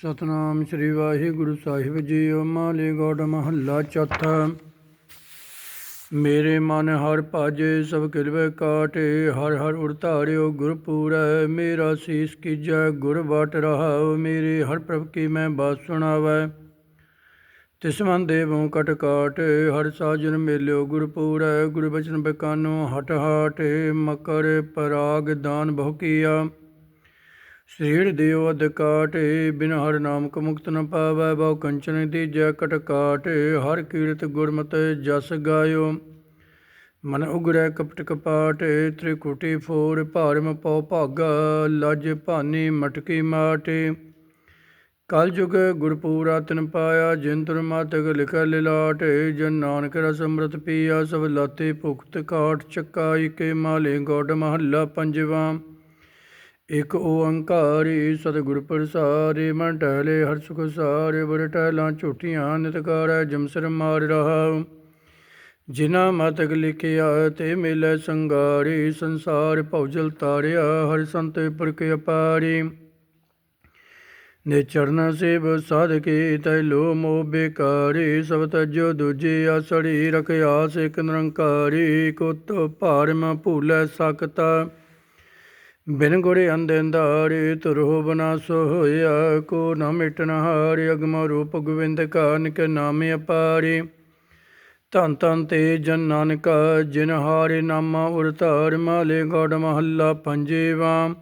ਸਤਨਾਮ ਸ੍ਰੀ ਵਾਹਿਗੁਰੂ ਸਾਹਿਬ ਜੀਓ ਮਾਲੇ ਗੋੜ ਮਹੱਲਾ ਚੌਥਾ। ਮੇਰੇ ਮਨ ਹਰ ਭਾਜੇ, ਸਭ ਕਿਲਵੇ ਕਾਟੇ, ਹਰ ਹਰ ਉਰਤਾਰਿਓ ਗੁਰਪੂਰੈ, ਮੇਰਾ ਸੀਸ ਕੀਜੈ, ਗੁਰ ਬਾਟ ਰਹਾਉ, ਮੇਰੇ ਹਰ ਪ੍ਰਭ ਕੀ ਮੈਂ ਬਾਤ ਸੁਣਾਵੈ। ਤਿਸ ਮਨ ਦੇਵੋਂ ਕਟ ਕਾਟ, ਹਰ ਸਾਜਨ ਮੇਲਿਓ ਗੁਰਪੂਰੈ, ਗੁਰ ਬਚਨ ਬਕਾਨੋ ਹਟ ਹਾਟੇ, ਮਕਰ ਪਰਾਗ ਦਾਨ ਬਹੁ ਕੀਆ। ਸ੍ਰੀੜ ਦੇਵ ਅਧ ਕਾਟੇ, ਬਿਨ ਹਰ ਨਾਮ ਕੋ ਮੁਕਤ ਨ ਪਾਵੈ, ਬਹੁ ਕੰਚਨ ਦੀਜੈ ਕਟ ਕਾਟੇ, ਹਰ ਕੀਰਤ ਗੁਰਮਤਿ ਜਸ ਗਾਇਓ। ਮਨ ਉਗਰੈ ਕਪਟ ਕਪਾਟ, ਤ੍ਰਿਕੁਟੀ ਫੋਰ ਭਾਰਮ ਪਉ ਭਾਗਾ, ਲਜ ਭਾਨੀ ਮਟਕੀ ਮਾਟੇ। ਕਲ ਜੁਗ ਗੁਰਪੂਰਾ ਤਿਨ ਪਾਇਆ, ਜਿਨ ਤੁਰ ਮਾਤਕ ਲਿਖੈ ਲਿਲਾਟ। ਜਨ ਨਾਨਕ ਰਸ ਅੰਮ੍ਰਿਤ ਪੀਆ, ਸਭ ਲਾਤੇ ਭੁਖਤ ਕਾਟ ਚੱਕਾਈ ਕੇ ਮਾਲੇ ਗੋਡ ਮਹੱਲਾ ਪੰਜਵਾ। ਇਕ ਓੰਕਾਰੀ ਸਤਿਗੁਰ ਪ੍ਰਸਾਰੇ ਮਨ ਟਹਿਲੇ ਹਰ ਸੁਖ ਸਾਰੇ, ਬਰ ਟਹਿਲਾਂ ਝੂਠੀਆਂ ਨਿਤ ਜਮਸਰ ਮਾਰ ਰਹਾ ਜਿਨਾ ਮਤਕ ਲਿਖਿਆ ਤੇ ਮਿਲੈ ਸੰਗਾਰੀ, ਸੰਸਾਰ ਭਉਜਲ ਤਾਰਿਆ, ਹਰ ਸੰਤ ਪੁਰਖ ਅਪਾਰੀ। ਨੇ ਚਰਨ ਸੇਵ ਸਾਧਕੇ ਤੈ ਲੋ ਮੋ ਬੇਕਾਰੀ, ਸਭ ਤਜੋ ਦੂਜੇ ਆਸੜੀ ਰਖ ਆਸ ਨਿਰੰਕਾਰੀ, ਕੁਤ ਭਾਰਮ ਭੂਲੈ ਸਕਤਾ ਬਿਨ ਗੁਰੇ ਅੰਧੰਦਾਰੇ ਤੁਰਹੁ ਬਨਾਸੋ ਹੋਇਆ, ਕੋ ਨ ਮਿਟਨ ਹਾਰਿ ਅਗਮ ਰੂਪ ਗੋਬਿੰਦ ਕਾ ਨਿਕ ਨਾਮੇ ਅਪਾਰੇ। ਧੰਨ ਧੰਨ ਤੇ ਜਨ ਨਾਨਕਾ, ਜਿਨ ਹਾਰੇ ਨਾਮਾ ਉਰ ਧਾਰ, ਮਾਲੇ ਗੋੜ ਮਹੱਲਾ ਪੰਜੇਵਾ।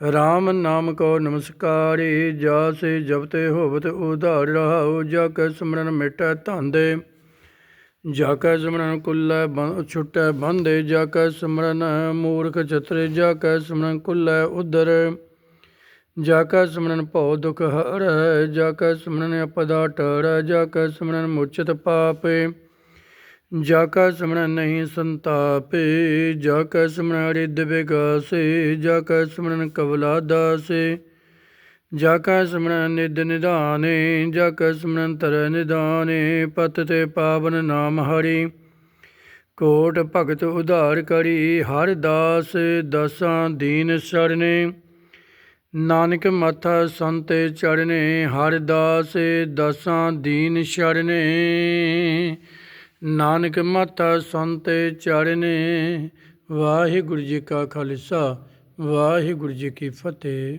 RAM ਨਾਮ ਕੋ ਨਮਸਕਾਰੀ ਜਾ ਸੇ ਜਪਤੇ ਹੋਵਤ ਉਧਾਰ ਰਹਾਉ ਜਾ ਕੈ ਸਿਮਰਨ ਮਿਟੈ ਧੰਦੇ। ਜਾ ਕੈ ਸਿਮਰਨ ਕੁੱਲੈ ਬੰਦ ਛੁਟੈ ਬੰਦੇ ਜਾ ਕੈ ਸਿਮਰਨ, ਮੂਰਖ ਚਤਰੇ ਜਾ ਕੈ ਸਿਮਰਨ ਕੁੱਲੈ ਉਦਰ ਜਾ ਕੈ ਸਿਮਰਨ ਭਉ ਦੁਖ ਹਰੈ ਜਾ ਕੈ ਸਿਮਰਨ ਅਪਦਾ ਟਰੈ ਜਾ ਕੈ ਸਿਮਰਨ ਮੁਚਿਤ ਪਾਪੇ। ਜਾ ਕੈ ਸਿਮਰਨ ਨਹੀਂ ਸੰਤਾਪੇ ਜਾ ਕੈ ਸਿਮਰਨ ਨਿਦ ਨਿਧਾਨੇ, ਜਾ ਕੈ ਸਿਮਰਨ ਤਰ ਨਿਧਾਨੇ, ਪਤ ਤੇ ਪਾਵਨ ਨਾਮ ਹਰੀ। ਕੋਟ ਭਗਤ ਉਧਾਰ ਕਰੀ, ਹਰ ਦਾਸ ਦਸਾਂ ਦੀਨ ਸਰਨੇ। ਨਾਨਕ ਮਥਾ ਸੰਤੇ ਚੜਨੇ ਹਰ ਦਾਸ ਦਸਾਂ ਦੀਨ ਸ਼ਰਨੇ। ਨਾਨਕ ਮਥਾ ਸੰਤੇ ਚੜਨੇ ਵਾਹਿਗੁਰੂ ਜੀ ਕਾ ਖਾਲਸਾ, ਵਾਹਿਗੁਰੂ ਜੀ ਕੀ ਫਤਿਹ।